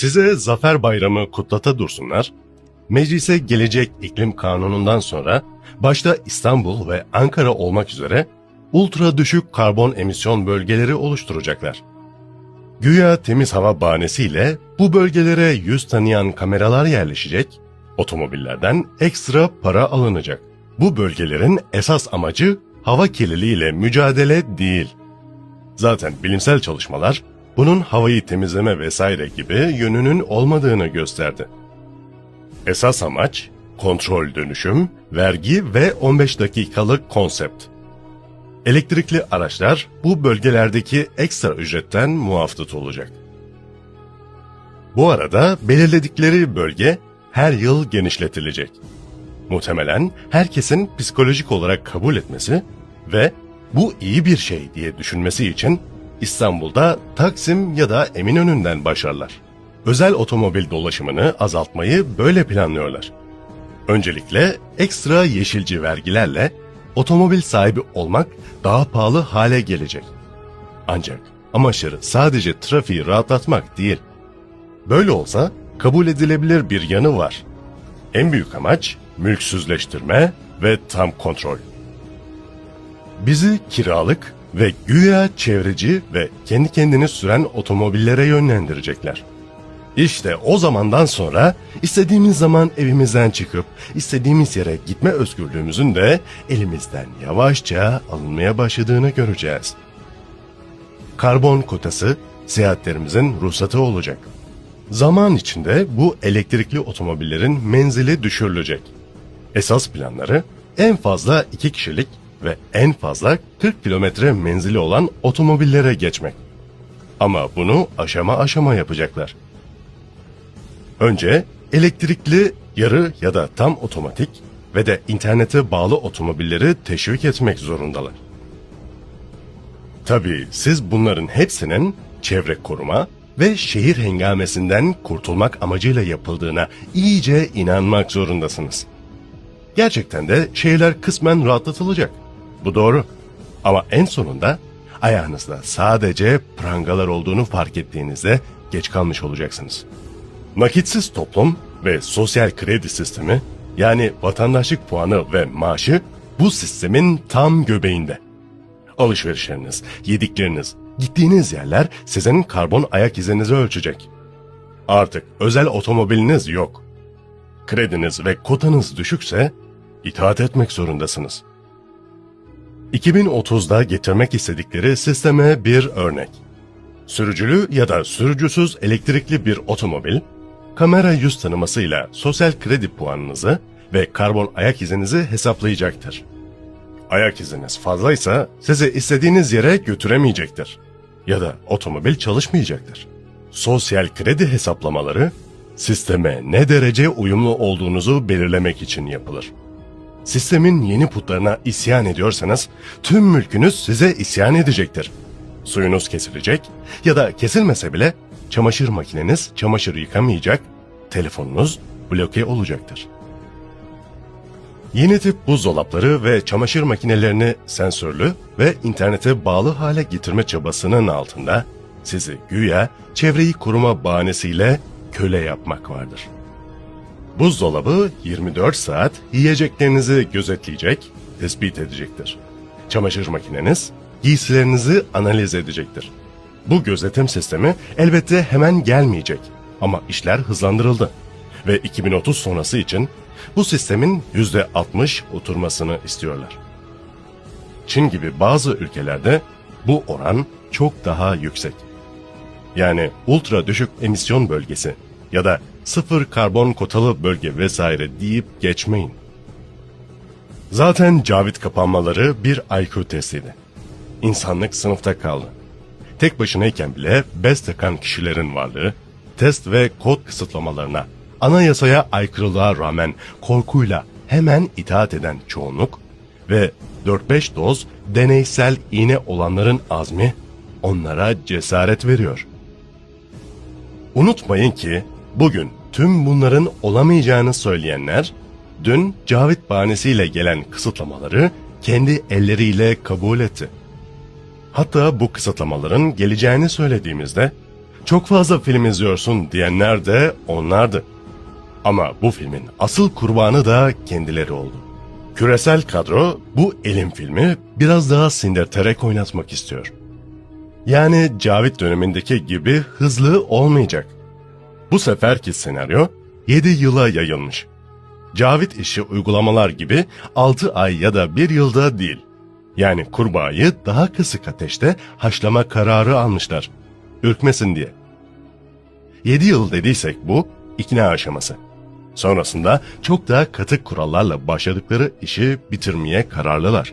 Size Zafer Bayramı kutlata dursunlar, meclise gelecek iklim kanunundan sonra başta İstanbul ve Ankara olmak üzere ultra düşük karbon emisyon bölgeleri oluşturacaklar. Güya temiz hava bahanesiyle bu bölgelere yüz tanıyan kameralar yerleşecek, otomobillerden ekstra para alınacak. Bu bölgelerin esas amacı hava kirliliğiyle mücadele değil. Zaten bilimsel çalışmalar bunun havayı temizleme vesaire gibi yönünün olmadığını gösterdi. Esas amaç kontrol dönüşüm, vergi ve 15 dakikalık konsept. Elektrikli araçlar bu bölgelerdeki ekstra ücretten muaf tutulacak. Bu arada belirledikleri bölge her yıl genişletilecek. Muhtemelen herkesin psikolojik olarak kabul etmesi ve bu iyi bir şey diye düşünmesi için İstanbul'da Taksim ya da Eminönü'nden başlarlar. Özel otomobil dolaşımını azaltmayı böyle planlıyorlar. Öncelikle ekstra yeşilci vergilerle otomobil sahibi olmak daha pahalı hale gelecek. Ancak amaçları sadece trafiği rahatlatmak değil. Böyle olsa kabul edilebilir bir yanı var. En büyük amaç mülksüzleştirme ve tam kontrol. Bizi kiralık ve güya çevreci ve kendi kendini süren otomobillere yönlendirecekler. İşte o zamandan sonra istediğimiz zaman evimizden çıkıp istediğimiz yere gitme özgürlüğümüzün de elimizden yavaşça alınmaya başladığını göreceğiz. Karbon kotası seyahatlerimizin ruhsatı olacak. Zaman içinde bu elektrikli otomobillerin menzili düşürülecek. Esas planları en fazla 2 kişilik ve en fazla 40 kilometre menzili olan otomobillere geçmek. Ama bunu aşama aşama yapacaklar. Önce elektrikli, yarı ya da tam otomatik ve de internete bağlı otomobilleri teşvik etmek zorundalar. Tabii siz bunların hepsinin çevre koruma ve şehir hengamesinden kurtulmak amacıyla yapıldığına iyice inanmak zorundasınız. Gerçekten de şehirler kısmen rahatlatılacak. Bu doğru. Ama en sonunda ayağınızda sadece prangalar olduğunu fark ettiğinizde geç kalmış olacaksınız. Nakitsiz toplum ve sosyal kredi sistemi yani vatandaşlık puanı ve maaşı bu sistemin tam göbeğinde. Alışverişleriniz, yedikleriniz, gittiğiniz yerler sizin karbon ayak izinizi ölçecek. Artık özel otomobiliniz yok. Krediniz ve kotanız düşükse itaat etmek zorundasınız. 2030'da getirmek istedikleri sisteme bir örnek. Sürücülü ya da sürücüsüz elektrikli bir otomobil, kamera yüz tanımasıyla sosyal kredi puanınızı ve karbon ayak izinizi hesaplayacaktır. Ayak iziniz fazlaysa sizi istediğiniz yere götüremeyecektir. Ya da otomobil çalışmayacaktır. Sosyal kredi hesaplamaları sisteme ne derece uyumlu olduğunuzu belirlemek için yapılır. Sistemin yeni putlarına isyan ediyorsanız tüm mülkünüz size isyan edecektir. Suyunuz kesilecek ya da kesilmese bile çamaşır makineniz çamaşır yıkamayacak, telefonunuz bloke olacaktır. Yeni tip buzdolapları ve çamaşır makinelerini sensörlü ve internete bağlı hale getirme çabasının altında sizi güya çevreyi koruma bahanesiyle köle yapmak vardır. Buzdolabı 24 saat yiyeceklerinizi gözetleyecek, tespit edecektir. Çamaşır makineniz giysilerinizi analiz edecektir. Bu gözetim sistemi elbette hemen gelmeyecek ama işler hızlandırıldı ve 2030 sonrası için bu sistemin %60 oturmasını istiyorlar. Çin gibi bazı ülkelerde bu oran çok daha yüksek. Yani ultra düşük emisyon bölgesi ya da sıfır karbon kotalı bölge vesaire deyip geçmeyin. Zaten Cavit kapanmaları bir IQ testiydi. İnsanlık sınıfta kaldı. Tek başınayken bile bez takan kişilerin varlığı, test ve kod kısıtlamalarına, anayasaya aykırılığa rağmen korkuyla hemen itaat eden çoğunluk ve 4-5 doz deneysel iğne olanların azmi onlara cesaret veriyor. Unutmayın ki bugün tüm bunların olamayacağını söyleyenler dün Cavit bahanesiyle gelen kısıtlamaları kendi elleriyle kabul etti. Hatta bu kısıtlamaların geleceğini söylediğimizde Çok fazla film izliyorsun diyenler de onlardı. Ama bu filmin asıl kurbanı da kendileri oldu. Küresel kadro bu elim filmi biraz daha sindirterek oynatmak istiyor. Yani Cavit dönemindeki gibi hızlı olmayacak. Bu seferki senaryo 7 yıla yayılmış. Cavit işi uygulamalar gibi 6 ay ya da 1 yılda değil. Yani kurbağayı daha kısık ateşte haşlama kararı almışlar. Ürkmesin diye. 7 yıl dediysek bu ikna aşaması. Sonrasında çok daha katı kurallarla başladıkları işi bitirmeye kararlılar.